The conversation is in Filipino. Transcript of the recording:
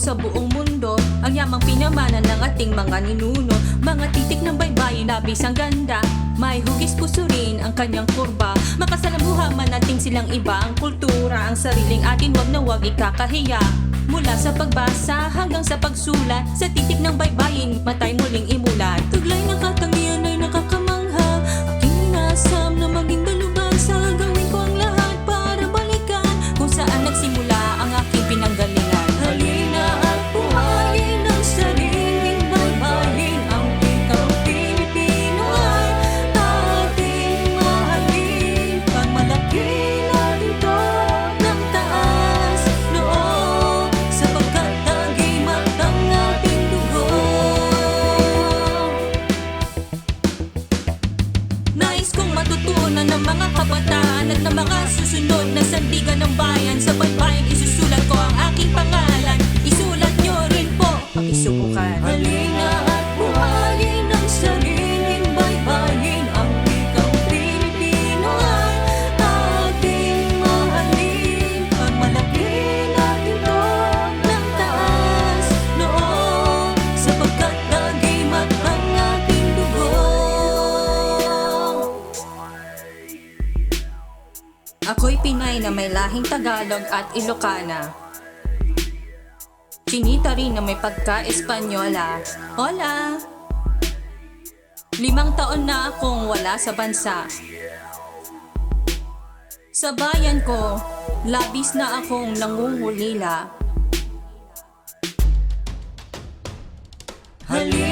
sa buong mundo. Ang yamang pinamanan ng ating mga ninuno. Mga titik ng baybayin na bisang ganda. May hugis puso rin ang kanyang kurba. Makasalamuha man natin silang iba Ang kultura, ang sariling atin Wag na wag ikakahiya. Mula sa pagbasa hanggang sa pagsulat Sa titik ng baybayin, matay muling imulat. Taglay ng katangian matutunan ng mga kabataan at ng mga susunod na sandigan ng bayan. Sa baybayin isusulat ko ang Ako'y Pinay na may lahing Tagalog at Ilocana. Chinita rin na may pagka-Espanyola. Hola! Limang taon na akong wala sa bansa. Sa bayan ko, labis na akong nangungulila. Halina